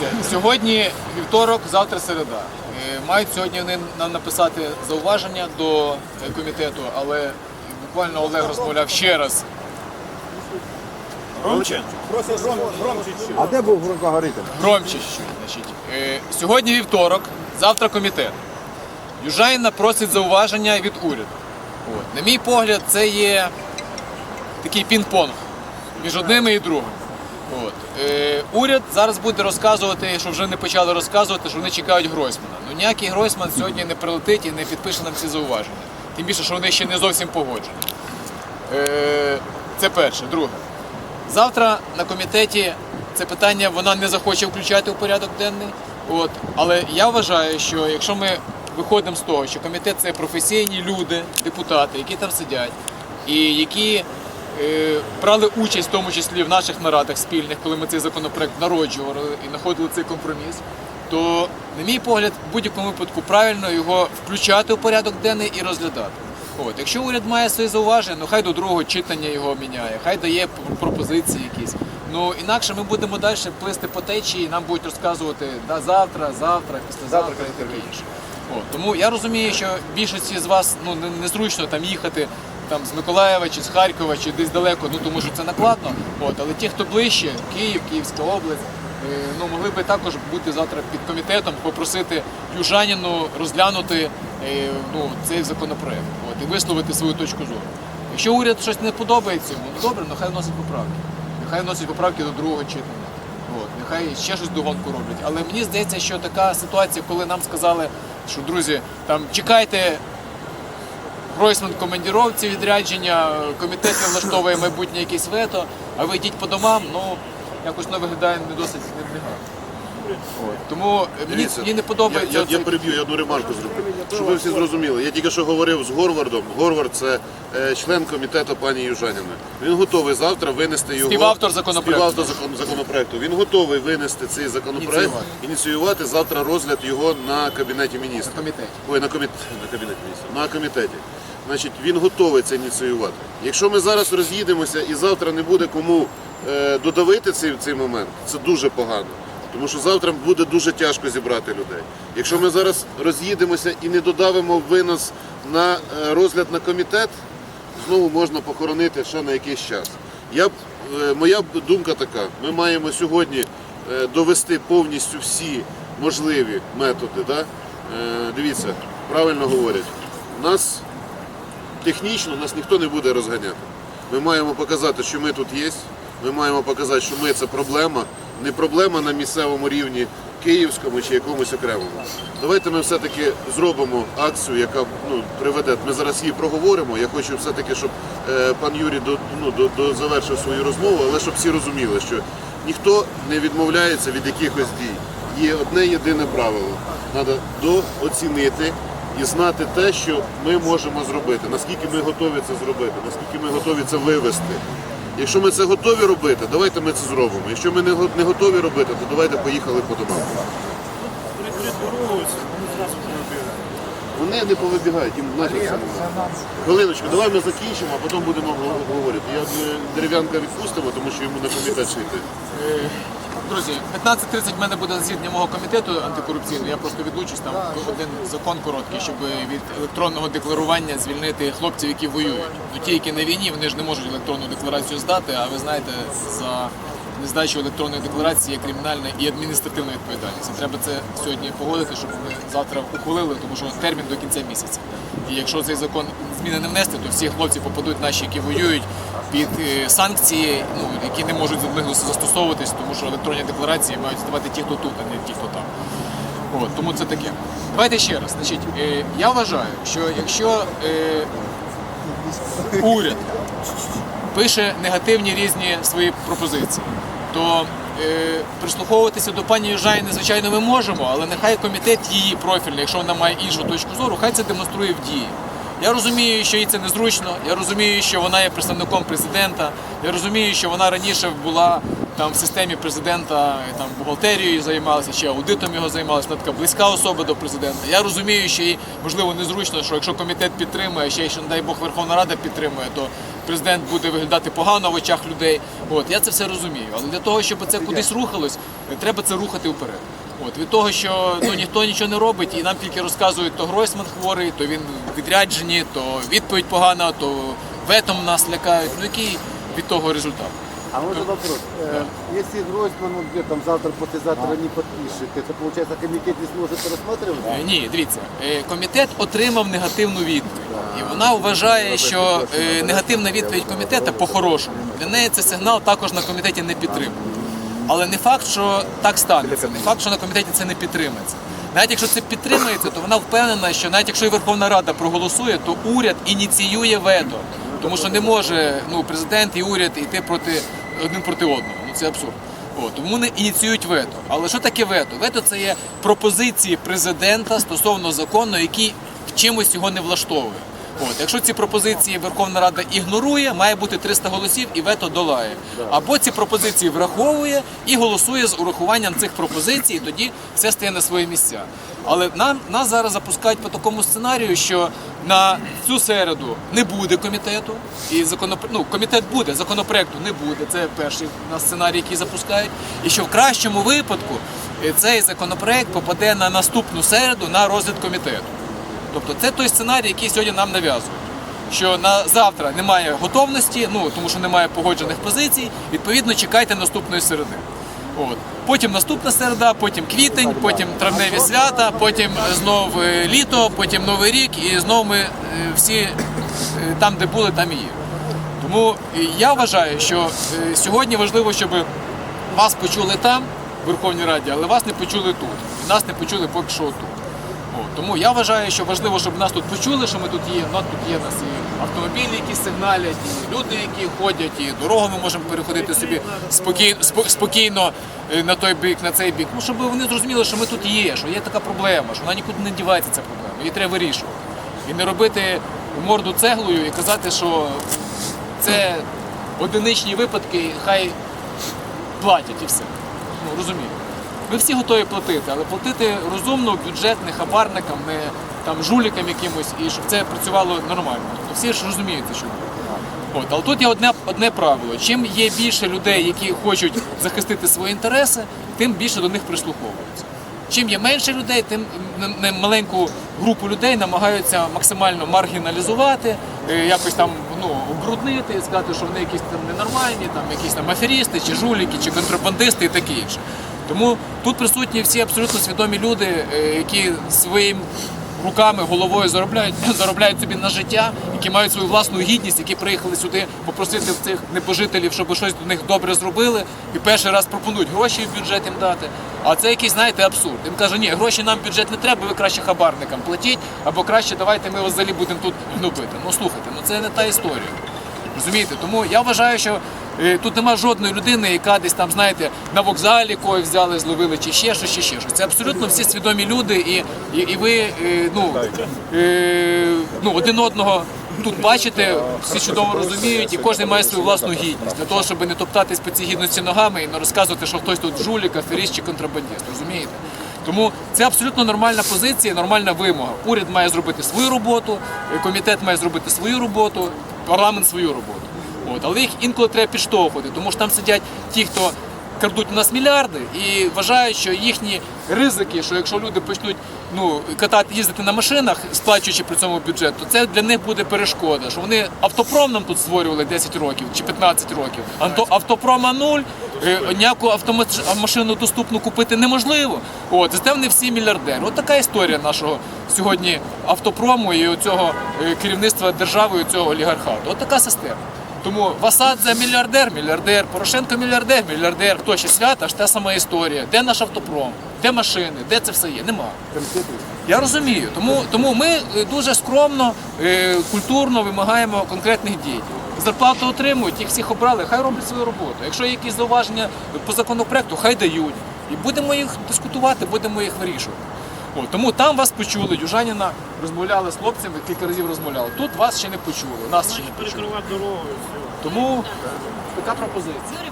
Дивіться, сьогодні вівторок, завтра середа. Е, Мають сьогодні вони нам написати зауваження до е, комітету, але буквально Олег розмовляв ще раз. Громче? А де був? Громче ще. Значить, е, сьогодні вівторок, завтра комітет. Южайна просить зауваження від уряду. От. На мій погляд, це є такий пінг-понг між одними і другими. От. Е, уряд зараз буде розказувати, що вже не почали розказувати, що вони чекають Гройсмана. Ну ніякий Гройсман сьогодні не прилетить і не підпише нам ці зауваження. Тим більше, що вони ще не зовсім погоджені. Е, це перше. Друге. Завтра на комітеті це питання вона не захоче включати у порядок денний. От. Але я вважаю, що якщо ми виходимо з того, що комітет це професійні люди, депутати, які там сидять, і які брали участь в тому числі в наших нарадах спільних, коли ми цей законопроект народжували і знаходили цей компроміс, то, на мій погляд, в будь-якому випадку правильно його включати у порядок денний і розглядати. От, якщо уряд має свої зауваження, ну хай до другого читання його міняє, хай дає пропозиції якісь. Ну інакше ми будемо далі плисти по течії, і нам будуть розказувати да, завтра, завтра, післязавтра і таке інше. От, тому я розумію, що більшості з вас ну незручно там їхати там з Миколаєва чи з Харкова чи десь далеко, ну тому що це накладно. От, але ті, хто ближче, Київ, Київська область. е, Ну, могли би також бути завтра під комітетом, попросити южаніну розглянути е, ну, цей законопроект от, і висловити свою точку зору. Якщо уряд щось не подобається ну добре, нехай вносить поправки. Нехай вносить поправки до другого читання. От, нехай ще щось догонку роблять. Але мені здається, що така ситуація, коли нам сказали, що друзі, там чекайте Гройсман в командіровці відрядження, комітет не влаштовує майбутнє якесь вето, а ви йдіть по домам, ну якось воно виглядає не досить не- негарно. От. Тому мені, Дивіться, мені не подобається. Я, я, я оцей- переб'ю, я одну ремарку зроблю. Щоб ви всі зрозуміли. Я тільки що говорив з Горвардом. Горвард це е, член комітету пані Южаніни. Він готовий завтра винести його. Співавтор законопроекту. Співавтор закон- законопроекту. Він готовий винести цей законопроект, Ініціювати. ініціювати завтра розгляд його на кабінеті міністрів. На комітеті. Ой, на коміт... на кабінеті міністрів. На комітеті. Значить, він готовий це ініціювати. Якщо ми зараз роз'їдемося і завтра не буде кому е, додавити цей, цей момент, це дуже погано. Тому що завтра буде дуже тяжко зібрати людей. Якщо ми зараз роз'їдемося і не додавимо винос на е, розгляд на комітет, знову можна похоронити ще на якийсь час. Я, е, моя думка така: ми маємо сьогодні довести повністю всі можливі методи. Да? Дивіться, правильно говорять, у нас технічно нас ніхто не буде розганяти. Ми маємо показати, що ми тут є. Ми маємо показати, що ми це проблема, не проблема на місцевому рівні київському чи якомусь окремому. Давайте ми все-таки зробимо акцію, яка ну, приведе. Ми зараз її проговоримо. Я хочу все-таки, щоб е, пан Юрій до, ну, до, до завершив свою розмову, але щоб всі розуміли, що ніхто не відмовляється від якихось дій. Є одне єдине правило. Треба дооцінити і знати те, що ми можемо зробити, наскільки ми готові це зробити, наскільки ми готові це вивести. Якщо ми це готові робити, давайте ми це зробимо. Якщо ми не готові робити, то давайте поїхали по домам. Вони не повибігають, їм нафіг це не. Хвилиночку, давай ми закінчимо, а потім будемо гов- говорити. Я е, дерев'янка відпустимо, тому що йому на комітет йти. Друзі, 15.30 в мене буде засідання мого комітету антикорупційного. Я просто відлучусь там один закон короткий, щоб від електронного декларування звільнити хлопців, які воюють. Ну ті, які на війні, вони ж не можуть електронну декларацію здати. А ви знаєте, за нездачу електронної декларації є кримінальна і адміністративна відповідальність. Треба це сьогодні погодити, щоб ми завтра ухвалили, тому що термін до кінця місяця. І якщо цей закон зміни не внести, то всі хлопці попадуть наші, які воюють під е, санкції, ну які не можуть за застосовуватись, тому що електронні декларації мають здавати ті, хто тут, а не ті, хто там. От, тому це таке. Давайте ще раз. Значить, е, я вважаю, що якщо е, уряд пише негативні різні свої пропозиції, то е, прислуховуватися до пані Южайни, звичайно, ми можемо, але нехай комітет її профільний, якщо вона має іншу точку зору, хай це демонструє в дії. Я розумію, що їй це незручно. Я розумію, що вона є представником президента. Я розумію, що вона раніше була там в системі президента там бухгалтерією займалася, чи аудитом його займалася. Вона така близька особа до президента. Я розумію, що їй можливо незручно, що якщо комітет підтримує, ще й що, не дай Бог Верховна Рада підтримує, то президент буде виглядати погано в очах людей. От я це все розумію. Але для того, щоб це кудись рухалось, треба це рухати вперед. От від того, що ну ніхто нічого не робить, і нам тільки розказують, то Гройсман хворий, то він в відрядженні, то відповідь погана, то ветом нас лякають. Ну який від того результат? А можно вопрос? Э, Если Гройсман, он где там завтра, послезавтра не подпишет, это получается комитет не сможет рассматривать? Е, Ні, дивіться, е, комітет отримав негативну відповідь, і вона вважає, що е, негативна відповідь комітету по-хорошому. Для неї це сигнал також на комітеті не підтримує. Але не факт, що так станеться. Не факт, що на комітеті це не підтримається. Навіть якщо це підтримується, то вона впевнена, що навіть якщо і Верховна Рада проголосує, то уряд ініціює вето. Тому що не може ну, президент і уряд йти проти один проти одного. Ну це абсурд. От, тому вони ініціюють вето. Але що таке вето? Вето це є пропозиції президента стосовно закону, який чимось його не влаштовує. От, якщо ці пропозиції Верховна Рада ігнорує, має бути 300 голосів і вето долає. Або ці пропозиції враховує і голосує з урахуванням цих пропозицій, і тоді все стає на свої місця. Але нам нас зараз запускають по такому сценарію, що на цю середу не буде комітету, і законопро... ну, комітет буде, законопроекту не буде. Це перший на сценарій, який запускають. І що в кращому випадку е, цей законопроект попаде на наступну середу на розгляд комітету. Тобто це той сценарій, який сьогодні нам нав'язують. Що на завтра немає готовності, ну тому що немає погоджених позицій. Відповідно, чекайте наступної середи. От. Потім наступна середа, потім квітень, потім травневі свята, потім знов е, літо, потім новий рік, і знов ми е, всі е, там, де були, там і є. Тому я вважаю, що сьогодні важливо, щоб вас почули там, в Верховній Раді, але вас не почули тут. І нас не почули поки що тут. О, тому я вважаю, що важливо, щоб нас тут почули, що ми тут є. Ну, тут є нас і автомобілі, які сигналять, і люди, які ходять, і дорогу ми можемо переходити собі спокійно, спокійно е, на той бік, на цей бік. Ну, щоб вони зрозуміли, що ми тут є, що є така проблема, що вона нікуди не дівається, ця проблема. Її треба вирішувати. І не робити морду цеглою і казати, що це одиничні випадки, хай платять і все. Ну, розумію. Ми всі готові платити, але платити розумно, бюджет, не хабарникам, не там жулікам якимось, і щоб це працювало нормально. Тобто всі ж розуміють, це, що От, але тут є одне, одне правило. Чим є більше людей, які хочуть захистити свої інтереси, тим більше до них прислуховуються. Чим є менше людей, тим маленьку групу людей намагаються максимально маргіналізувати, е, якось там ну, обруднити і сказати, що вони якісь там ненормальні, там якісь там аферісти, чи жуліки, чи контрабандисти і таке інше. Тому тут присутні всі абсолютно свідомі люди, е, які своїм руками, головою заробляють, заробляють собі на життя, які мають свою власну гідність, які приїхали сюди попросити цих небожителів, щоб щось до них добре зробили, і перший раз пропонують гроші в бюджет їм дати. А це якийсь, знаєте, абсурд. Їм каже, ні, гроші нам в бюджет не треба, ви краще хабарникам платіть, або краще давайте ми вас взагалі будемо тут гнобити. Ну слухайте, ну це не та історія. Розумієте? Тому я вважаю, що тут нема жодної людини, яка десь там, знаєте, на вокзалі когось взяли, зловили, чи ще щось, чи ще щось. Це абсолютно всі свідомі люди, і, і, і ви е, ну, е, ну, один одного тут бачите, всі чудово розуміють, і кожен має свою власну гідність для того, щоб не топтатись по цій гідності ногами і не розказувати, що хтось тут жулік, аферіст чи контрабандист. Розумієте? Тому це абсолютно нормальна позиція, нормальна вимога. Уряд має зробити свою роботу, е, комітет має зробити свою роботу, парламент свою роботу. От, але їх інколи треба підштовхувати, тому що там сидять ті, хто крадуть у нас мільярди і вважають, що їхні ризики, що якщо люди почнуть ну, катати, їздити на машинах, сплачуючи при цьому бюджет, то це для них буде перешкода. Що вони автопром нам тут створювали 10 років чи 15 років. Авто, автопрома нуль, е, ніяку автомат- машину доступну купити неможливо. От, зате вони всі мільярдери. От така історія нашого сьогодні автопрому і цього керівництва держави, і цього олігархату. От така система. Тому Васадзе мільярдер, мільярдер, Порошенко мільярдер, мільярдер. Хто ще свята, ж та сама історія. Де наш автопром? Де машини? Де це все є? Нема. Я розумію. Тому, тому ми е, дуже скромно, е, культурно вимагаємо конкретних дій. Зарплату отримують, їх всіх обрали, хай роблять свою роботу. Якщо є якісь зауваження по законопроекту, хай дають. І будемо їх дискутувати, будемо їх вирішувати. От, тому там вас почули, Южаніна розмовляли з хлопцями, кілька разів розмовляли. Тут вас ще не почули, нас ще не почули. перекривати дорогу. Тому така пропозиція. Юрій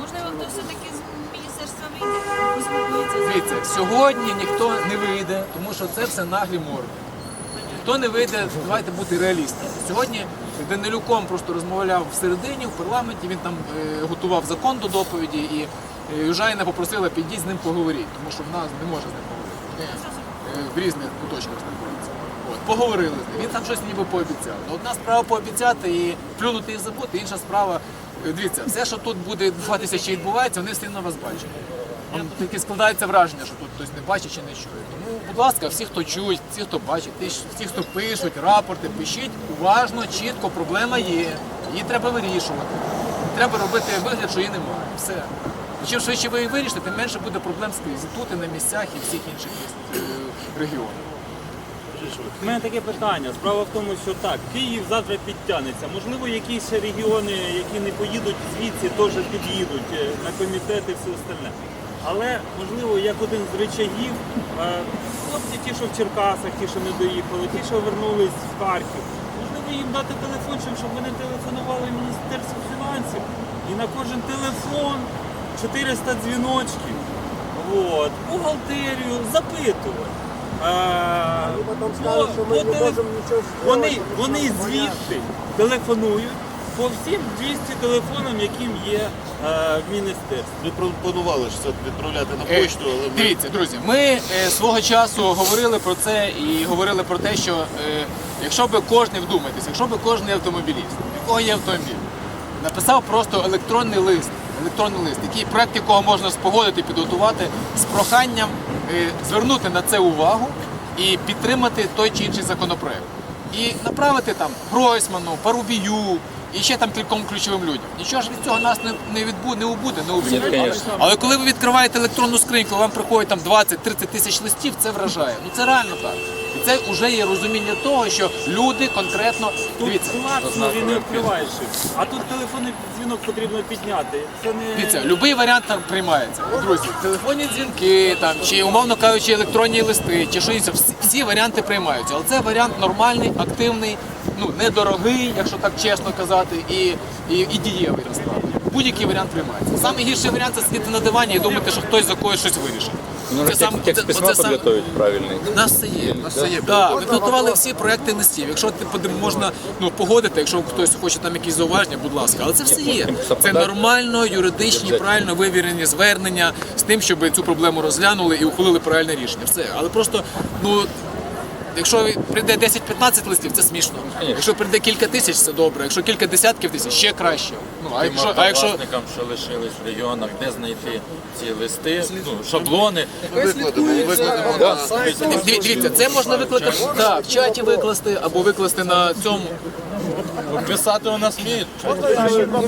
можливо хто все-таки з міністерства вийде, поспілкується Дивіться, сьогодні ніхто не вийде, тому що це все наглі морди. Ніхто не вийде, давайте бути реалістами. Сьогодні Данилюком просто розмовляв всередині, в парламенті, він там е, готував закон до доповіді, і е, Южаїна попросила підіть з ним поговорити, тому що в нас не може з ним поговорити. В різних куточках знаходиться. От, поговорили з ним. Він там щось ніби пообіцяв. Ну, одна справа пообіцяти і плюнути і забути, інша справа. е, Дивіться, все, що тут буде відбуватися чи відбувається, вони одно вас бачать. Тільки складається враження, що тут хтось не бачить чи не чує. Тому, будь ласка, всі, хто чують, всі, хто бачить, всі, хто пишуть рапорти, пишіть уважно, чітко, проблема є. Її треба вирішувати. Треба робити вигляд, що її немає. Все. І чим швидше ви її вирішите, тим менше буде проблем. І тут, і на місцях, і всіх інших е, регіонах. У мене таке питання. Справа в тому, що так, Київ завтра підтягнеться. Можливо, якісь регіони, які не поїдуть звідси, теж під'їдуть е, на комітет і все остальне. Але можливо, як один з речагів, е, хлопці ті, що в Черкасах, ті, що не доїхали, ті, що вернулись в Харків. Можливо, їм дати телефончик, щоб вони телефонували Міністерство фінансів і на кожен телефон 400 дзвіночків. От, бухгалтерію запитувати. Е, потім по- скажуть, що ми не теле- можемо нічого Вони, зробити, вони нічого звідти телефонують по всім 200 телефонам, яким є е, в міністерстві. Ми пропонували ж це відправляти на Е, почту, але ми Дивіться, друзі, ми е, свого часу говорили про це і говорили про те, що е, якщо би кожен вдумайтесь, якщо би кожен автомобіліст, у якого є автомобіль, написав просто електронний лист, електронний лист, який проект якого можна спогодити, підготувати з проханням е, звернути на це увагу і підтримати той чи інший законопроект. І направити там Гройсману, Парубію і ще там кільком ключовим людям. Нічого ж від цього нас не, не відбу, не убуде, не убуде. Але коли ви відкриваєте електронну скриньку, вам приходить там 20-30 тисяч листів, це вражає. Ну це реально так. І це вже є розуміння того, що люди конкретно Тут дивіться. класно і не. А тут телефонний дзвінок потрібно підняти. Це не Дивіться, будь-який варіант там приймається. Друзі, телефонні дзвінки, там, чи умовно кажучи, електронні листи, чи що інше, всі, всі варіанти приймаються. Але це варіант нормальний, активний, ну недорогий, якщо так чесно казати, і, і, і дієвий насправді. Будь-який варіант приймається. Самий гірший варіант це сидіти на дивані і думати, що хтось за когось щось вирішить. Нужно Це сам- текст, письма оце сам- У нас це є. У нас це є. Да, ми підготували всі проекти листів. Якщо ти подив- можна ну, погодити, якщо хтось хоче там якісь зауваження, будь ласка. Але це все є. Це нормально, юридичні, правильно вивірені звернення з тим, щоб цю проблему розглянули і ухвалили правильне рішення. Все. Але просто, ну. Якщо прийде 10-15 листів, це смішно. Якщо прийде кілька тисяч, це добре. Якщо кілька десятків тисяч, ще краще. Ну а якщо, а якщо власникам, що лишились в регіонах, де знайти ці листи, ну, шаблони. викладемо, викладемо Дивіться, це можна викласти в чаті викласти або викласти на цьому. Писати у нас вміють.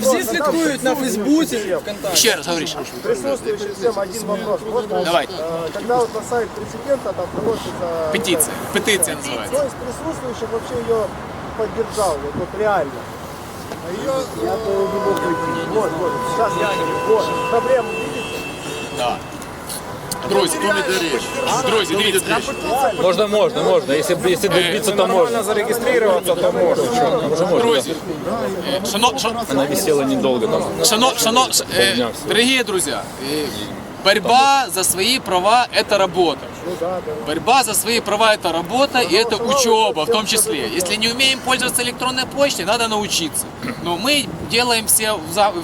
Всі слідкують на Фейсбуці, ВКонтакті. Ще раз говориш. Присутствующим всем один вопрос. Можно, Давайте. э, когда вот на сайт президента там приносится... Петиція. Петиція Кто називається. из присутствующих вообще ее поддержал, вот, вот реально? Ее... Я то не мог найти. Вот, вот, сейчас я... Вот, проблему видите? Да. Друзі, Хто веде річ? друзі, Хто веде дивіться. річ? Можно, можно, можно. Если, если добиться, то можно. Зареєструватися, то можна. Уже можно. Друзі, е, шано, шано, Она висела недолго там. шано, шано, ш- э, дорогие друзья, э, борьба за свои права – это работа. Борьба за свои права – это работа, и это учеба в том числе. Если не умеем пользоваться электронной почтой, надо научиться. Но мы делаем все,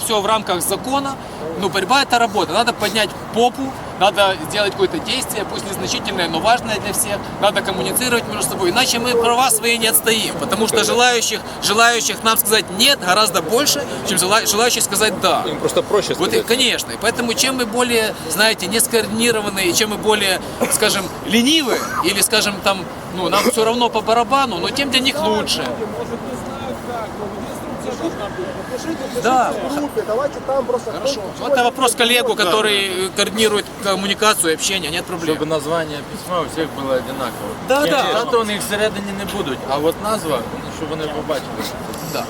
все в рамках закона, но борьба – это работа. Надо поднять попу, надо сделать какое-то действие, пусть незначительное, но важное для всех. Надо коммуницировать между собой, иначе мы права свои не отстоим. Потому что желающих, желающих нам сказать «нет» гораздо больше, чем жела- желающих сказать «да». Им просто проще Вот и, сказать. конечно. И поэтому чем мы более, знаете, не скоординированные, чем мы более, скажем, ленивые, или, скажем, там, ну, нам все равно по барабану, но тем для них лучше. Напишите, пишите Да. в группе, давайте там просто... кто- Хорошо. чего Это вопрос коллегу, да. который э, координирует коммуникацию и общение, нет проблем. Щоб названня письма у всіх було однаково. Да, да. Читати у них всередині не будуть, а от назва, щоб вони побачили. Да.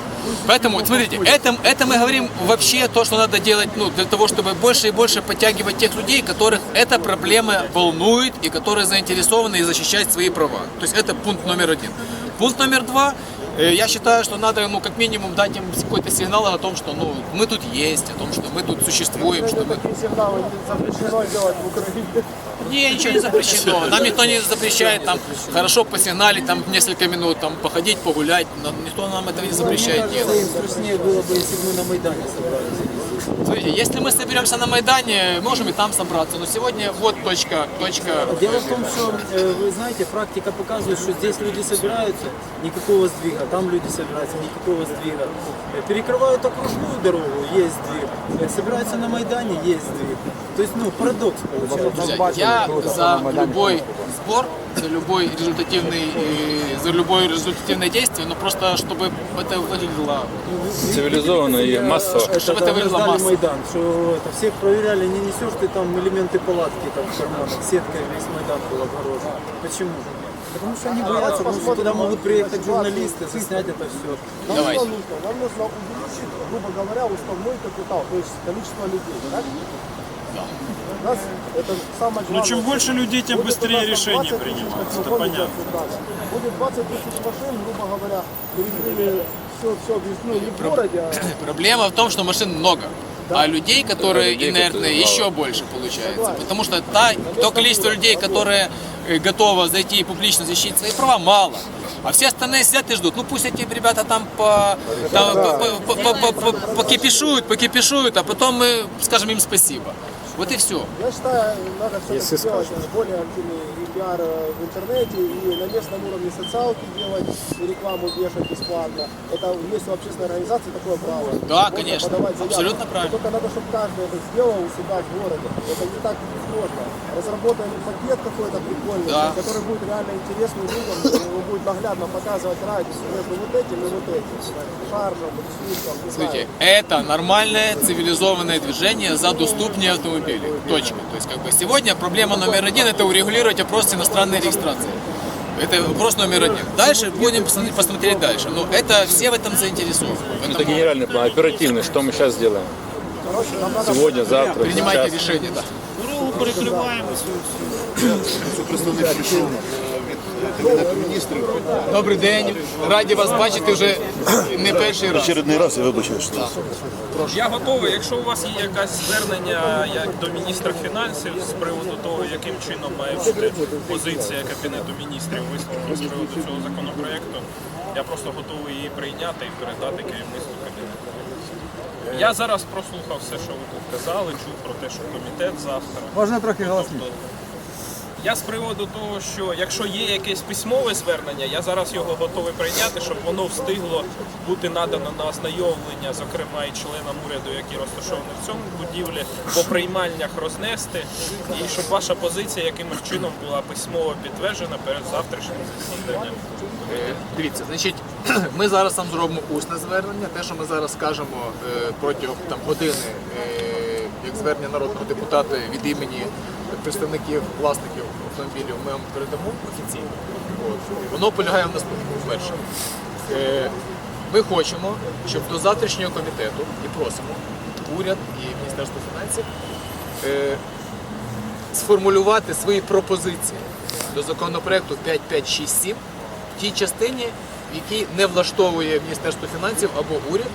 Поэтому, вот смотрите, это, это мы говорим вообще то, что надо делать ну, для того, чтобы больше и больше подтягивать тех людей, которых эта проблема волнует и которые заинтересованы и защищать свои права. То есть это пункт номер один. Пункт номер два. э, Я считаю, что надо, ну, как минимум, дать им какой-то сигнал о том, что, ну, мы тут есть, о том, что мы тут существуем, что мы... Такие сигналы запрещено делать в Украине. Не, ничего не запрещено. Нам никто не запрещает там хорошо посигналить, там несколько минут, там походить, погулять. Но никто нам этого не запрещает делать. Им страшнее было бы, если бы мы на Майдане собрались. Смотрите, если мы соберемся на Майдане, можем и там собраться. Но сегодня вот точка, точка. Дело в том, что, э, вы знаете, практика показывает, что здесь люди собираются, никакого сдвига, там люди собираются, никакого сдвига. Э, Перекрывают окружную дорогу, есть сдвиг. Э, Собираются на Майдане, есть сдвиг. То есть, ну, парадокс получается. Друзья, Я за любой сбор, за любой результативный, э, за любое результативное действие, но просто чтобы это выглядело. Цивілізовано і масово. Это, Чтобы это это выглядело ждали массово. Майдан, что это всех проверяли, не несешь ты там элементы палатки там в карманах, сеткой весь Майдан был огорожен. Почему? Потому что они боятся, потому что туда могут приехать журналисты, заснять это все. Нам Давайте. что нужно? Нам нужно увеличить, грубо говоря, уставной капитал, то есть количество людей. У нас это самое главное. Ну, чем больше людей, тем Будет быстрее у нас там решения 20 тысяч принимаются, это понятно. сюда. Будет 20 тысяч машин, грубо говоря, перекрыли все, все, ну, не в городе, а Проблема в том, что машин много. А людей, которые людей, инертные, которые еще больше получается. Потому что та, то количество людей, которые э, готово зайти и публично защитить свои права, мало. А все остальные сидят и ждут. Ну пусть эти ребята там, по, там по- по- по- по- по- покипишуют, покипишуют, а потом мы скажем им спасибо. Вот и все. Я считаю, надо все сделать более активный и пиар э, в интернете, и на местном уровне социалки делать, и рекламу вешать бесплатно. Это есть у общественной организации такое право. Да, Можно конечно. заявку. Абсолютно Но правильно. Только надо, чтобы каждый это сделал у себя в городе. Это не так сложно. Разработаем пакет какой-то прикольный, Да. который будет реально интересный людям, его будет наглядно показывать разницу между вот этим и вот этим. Шаржем, не знаю. Смотрите, это нормальное цивилизованное движение за доступнее автомобили. Точка. То есть как бы сегодня проблема номер один это урегулировать вопрос иностранной регистрации. Это вопрос номер один. Дальше будем посмотреть, посмотреть дальше. Но это все в этом заинтересованы. Это Поэтому генеральный план, оперативный, что мы сейчас сделаем. Сегодня, завтра, принимайте сейчас. решение, да. Дорогу перекриваємо. Це представник прийшов Кабінету міністрів. Добрий день. Раді вас бачити вже не перший раз. Очередний раз я вибачаюсь. Я готовий, якщо у вас є якесь звернення як до міністра фінансів з приводу того, яким чином має бути позиція Кабінету міністрів висловлена з приводу цього законопроекту, я просто готовий її прийняти і передати керівництву Кабінету міністрів. Я зараз прослухав все, що ви тут казали, чув про те, що комітет завтра. Можно трохи голоснее. Я з приводу того, що якщо є якесь письмове звернення, я зараз його готовий прийняти, щоб воно встигло бути надано на ознайомлення, зокрема і членам уряду, які розташовані в цьому будівлі, по приймальнях рознести, і щоб ваша позиція якимось чином була письмово підтверджена перед завтрашнім засіданням. Е, Дивіться, значить, ми зараз там зробимо усне звернення. Те, що ми зараз скажемо е, протягом там, години, е, як звернення народного депутата від імені представників власників автомобілів, ми вам передамо офіційно. От. Воно полягає в наступному. Перше, е, ми хочемо, щоб до завтрашнього комітету і просимо уряд і Міністерство фінансів е, сформулювати свої пропозиції до законопроекту 5567 в тій частині, в якій не влаштовує Міністерство фінансів або уряд,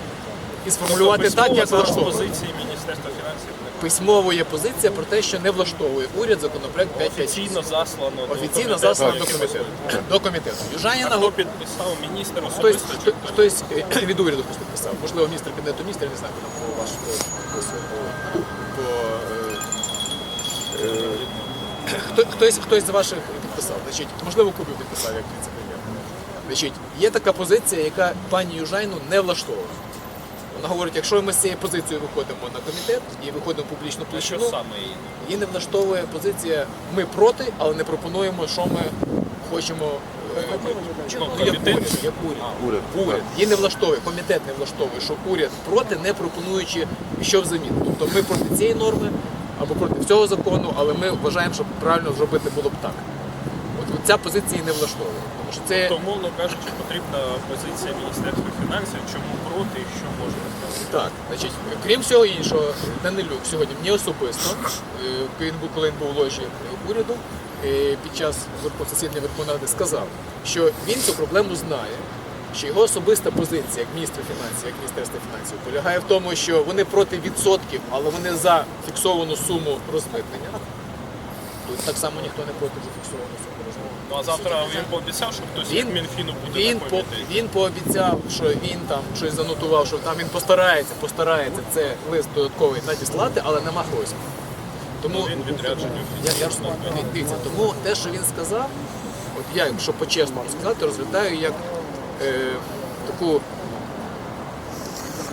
і сформулювати так, як влаштовує. позиції Міністерства фінансів Письмово є позиція про те, що не влаштовує уряд законопроект 5567. офіційно заслано до Офіційно комітету, заслано до комітету. До комітету. А хто підписав міністр Хтось, особисто? хто- хтось е, від уряду хтось підписав. Можливо, міністр кабінету міністрів, я не знаю, там по по, по, по, е, е, хто, хтось, хтось з ваших підписав. Значить, можливо, Кубів підписав як віце-прем'єр. Значить, є така позиція, яка пані Южайну не влаштовує. Вона говорить, якщо ми з цією позицією виходимо на комітет і виходимо в публічну Що площину, саме її? її не влаштовує позиція ми проти, але не пропонуємо, що ми хочемо як комітет. уряд, як уряд. Уряд. Уряд. Її не влаштовує, комітет не влаштовує, що уряд проти, не пропонуючи що взамін. Тобто ми проти цієї норми або проти цього закону, але ми вважаємо, що правильно зробити було б так. Ця позиція не влаштовує. Тому що це То, мовно кажучи, потрібна позиція Міністерства фінансів, чому проти і що можна зробити. Так, значить, крім всього іншого, Данилюк сьогодні мені особисто, е, він був, коли він був в ложі уряду, е, під час засідання Верховної Ради сказав, що він цю проблему знає, що його особиста позиція як міністра фінансів, як Міністерства фінансів, полягає в тому, що вони проти відсотків, але вони за фіксовану суму розмитнення. Тут так само ніхто не проти зафіксовану суму розмитнення. Ну а завтра він пообіцяв, що хтось Він- від Мінфіну буде Він, по, він пообіцяв, що він там щось занотував, що там він постарається, постарається це лист додатковий надіслати, але нема грошей. Тому Ну, він відряджений я, я розумію. Дивіться, тому те, що він сказав, от я, якщо по-чесному сказати, розглядаю як е, таку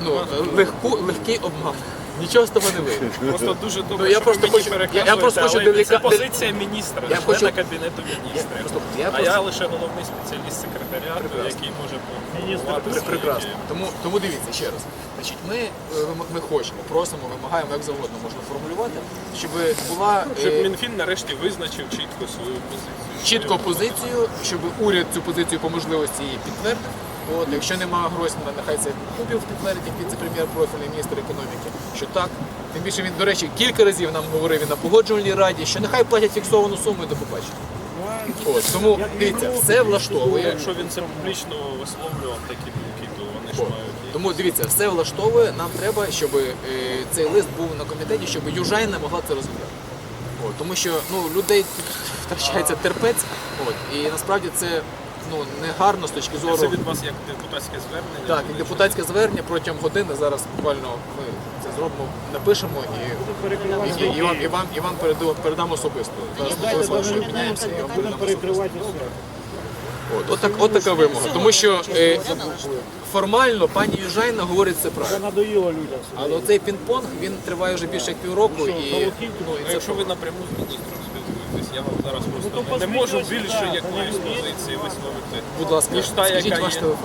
ну, легку, легкий обман. Нічого з того не вийде. Просто дуже добре, Ну, я що просто ви мені хочу- я- я переказуєте, просто хочу але деліка- це позиція міністра, Я члена хочу- Кабінету міністрів. просто- я а просто- я лише головний спеціаліст секретаріату, Прекрасно. який може Пр- Прекрасно. Тому, тому дивіться ще раз. Значить, ми, е, вим- ми хочемо, просимо, вимагаємо, як завгодно можна формулювати, щоб була Щоб е, Мінфін нарешті визначив чітко свою позицію. чітко позицію, щоб уряд цю позицію по можливості її підтвердив. От, якщо немає Гройсмана, нехай це Кубів підтвердить як віце-прем'єр профільний міністр економіки, що так. Тим більше він, до речі, кілька разів нам говорив і на погоджувальній раді, що нехай платять фіксовану суму і до побачення. От, тому дивіться, все влаштовує. Якщо він це публічно висловлював такі думки, то вони ж мають. Тому дивіться, все влаштовує. Нам треба, щоб е, цей лист був на комітеті, щоб Южайна могла це розглядати. От, тому що ну, людей втрачається терпець. От, і насправді це ну, не гарно з точки зору. Це від вас як депутатське звернення. Так, і депутатське звернення протягом години зараз буквально ми це зробимо, напишемо і, і, і, вам, і вам, і вам передам особисто. Зараз по телефону ще обміняємося і вам передам особисто. От, от, так, от така вимога. Тому що е, формально пані Южайна говорить це правильно. Надоело людям. Але оцей пінг-понг він триває вже більше як півроку і ну, і це якщо ви напряму з міністром я вам зараз просто не можу більше якоїсь позиції висловити. будь ласка, ніж та, скажіть яка ваш є. телефон.